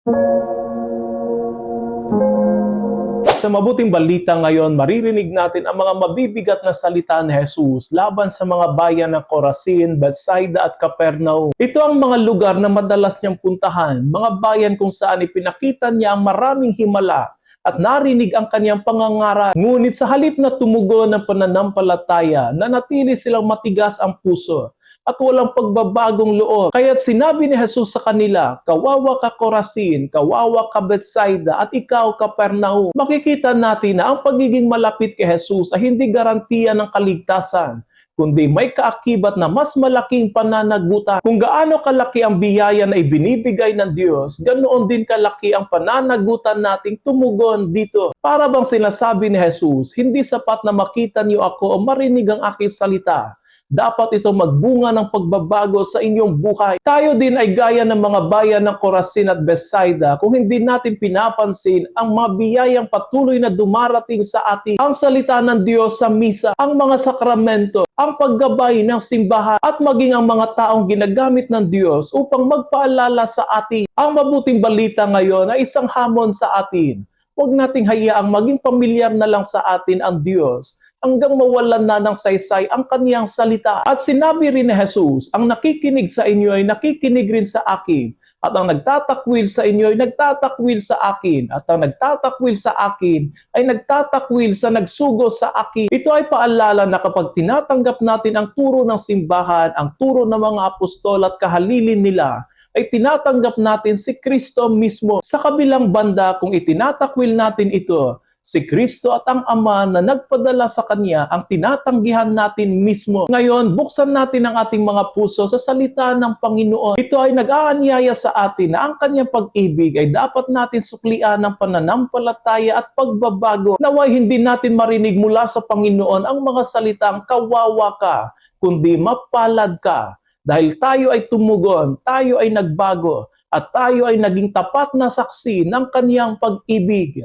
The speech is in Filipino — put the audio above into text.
Sa mabuting balita ngayon, maririnig natin ang mga mabibigat na salita ni Jesus laban sa mga bayan ng Corazin, Bethsaida at Capernaum. Ito ang mga lugar na madalas niyang puntahan, mga bayan kung saan ipinakita niya ang maraming himala at narinig ang kanyang pangangaral. Ngunit sa halip na tumugon ng pananampalataya, nanatili silang matigas ang puso at walang pagbabagong loob. Kaya't sinabi ni Jesus sa kanila, Kawawa ka Corazin, kawawa ka Bethsaida, at ikaw Capernaum. Makikita natin na ang pagiging malapit kay Jesus ay hindi garantiya ng kaligtasan, kundi may kaakibat na mas malaking pananagutan. Kung gaano kalaki ang biyaya na ibinibigay ng Diyos, ganoon din kalaki ang pananagutan nating tumugon dito. Para bang sinasabi ni Jesus, hindi sapat na makita niyo ako o marinig ang aking salita dapat ito magbunga ng pagbabago sa inyong buhay. Tayo din ay gaya ng mga bayan ng Corazin at Bethsaida kung hindi natin pinapansin ang mga biyayang patuloy na dumarating sa atin. Ang salita ng Diyos sa misa, ang mga sakramento, ang paggabay ng simbahan at maging ang mga taong ginagamit ng Diyos upang magpaalala sa atin. Ang mabuting balita ngayon ay isang hamon sa atin. Huwag nating hayaang maging pamilyar na lang sa atin ang Diyos hanggang mawalan na ng saysay ang kaniyang salita. At sinabi rin ni Jesus, ang nakikinig sa inyo ay nakikinig rin sa akin. At ang nagtatakwil sa inyo ay nagtatakwil sa akin. At ang nagtatakwil sa akin ay nagtatakwil sa nagsugo sa akin. Ito ay paalala na kapag tinatanggap natin ang turo ng simbahan, ang turo ng mga apostol at kahalilin nila, ay tinatanggap natin si Kristo mismo. Sa kabilang banda, kung itinatakwil natin ito, si Kristo at ang Ama na nagpadala sa Kanya ang tinatanggihan natin mismo. Ngayon, buksan natin ang ating mga puso sa salita ng Panginoon. Ito ay nag-aanyaya sa atin na ang Kanyang pag-ibig ay dapat natin suklian ng pananampalataya at pagbabago. Naway hindi natin marinig mula sa Panginoon ang mga salitang kawawa ka, kundi mapalad ka. Dahil tayo ay tumugon, tayo ay nagbago, at tayo ay naging tapat na saksi ng Kanyang pag-ibig.